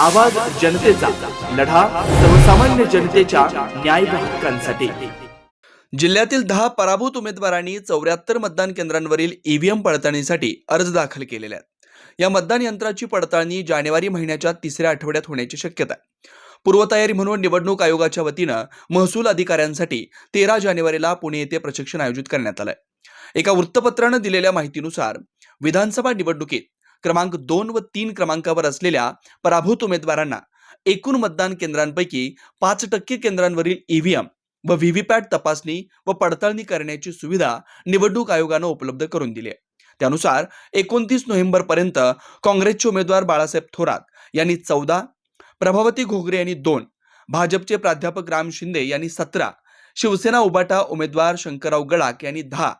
आवाज जनतेचा लढा सर्वसामान्य जनतेच्या न्याय हक्कांसाठी. जिल्ह्यातील दहा पराभूत उमेदवारांनी चौऱ्याहत्तर मतदान केंद्रांवरील ईव्हीएम पडताळणीसाठी अर्ज दाखल केलेले आहेत. या मतदान यंत्राची पडताळणी जानेवारी महिन्याच्या तिसऱ्या आठवड्यात होण्याची शक्यता आहे. पूर्वतयारी म्हणून निवडणूक आयोगाच्या वतीनं महसूल अधिकाऱ्यांसाठी तेरा जानेवारीला पुणे येथे प्रशिक्षण आयोजित करण्यात आलंय. एका वृत्तपत्रानं दिलेल्या माहितीनुसार विधानसभा निवडणुकीत क्रमांक दोन व तीन क्रमांकावर असलेल्या पराभूत उमेदवारांना एकूण मतदान केंद्रांपैकी पाच टक्के केंद्रांवरील ईव्हीएम व व्हीव्हीपॅट तपासणी व पडताळणी करण्याची सुविधा निवडणूक आयोगानं उपलब्ध करून दिली आहे. त्यानुसार एकोणतीस नोव्हेंबरपर्यंत काँग्रेसचे उमेदवार बाळासाहेब थोरात यांनी चौदा प्रभावती घोगरे यांनी दोन भाजपचे प्राध्यापक राम शिंदे यांनी सतरा शिवसेना उबाटा उमेदवार शंकरराव गडाख यांनी दहा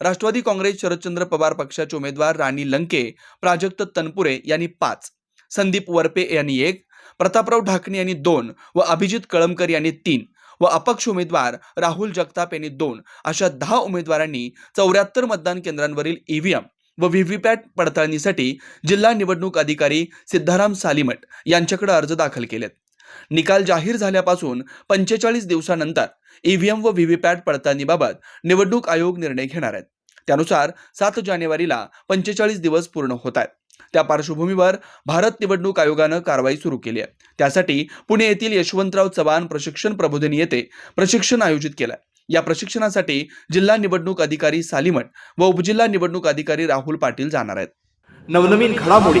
राष्ट्रवादी काँग्रेस शरदचंद्र पवार पक्षाचे उमेदवार राणी लंके प्राजक्त तनपुरे यांनी पाच संदीप वरपे यांनी एक प्रतापराव ढाकणे यांनी दोन व अभिजित कळमकर यांनी तीन व अपक्ष उमेदवार राहुल जगताप यांनी दोन अशा दहा उमेदवारांनी चौऱ्याहत्तर मतदान केंद्रांवरील ईव्हीएम व व्हीव्हीपॅट पडताळणीसाठी जिल्हा निवडणूक अधिकारी सिद्धाराम सालिमठ यांच्याकडे अर्ज दाखल केलेत. निकाल जाहीर झाल्यापासून पंचेचाळीस दिवसानंतर ईव्हीएम व व्हीव्हीपॅट पडताळणीबाबत निवडणूक आयोग निर्णय घेणार आहेत. त्यानुसार सात जानेवारीला पंचेचाळीस दिवस पूर्ण होत आहेत. त्या पार्श्वभूमीवर भारत निवडणूक आयोगानं कारवाई सुरू केली आहे. त्यासाठी पुणे येथील यशवंतराव चव्हाण प्रशिक्षण प्रबोधिनी येथे प्रशिक्षण आयोजित केलं या प्रशिक्षणासाठी जिल्हा निवडणूक अधिकारी सालिमठ व उपजिल्हा निवडणूक अधिकारी राहुल पाटील जाणार आहेत. नवनवीन घडामोडी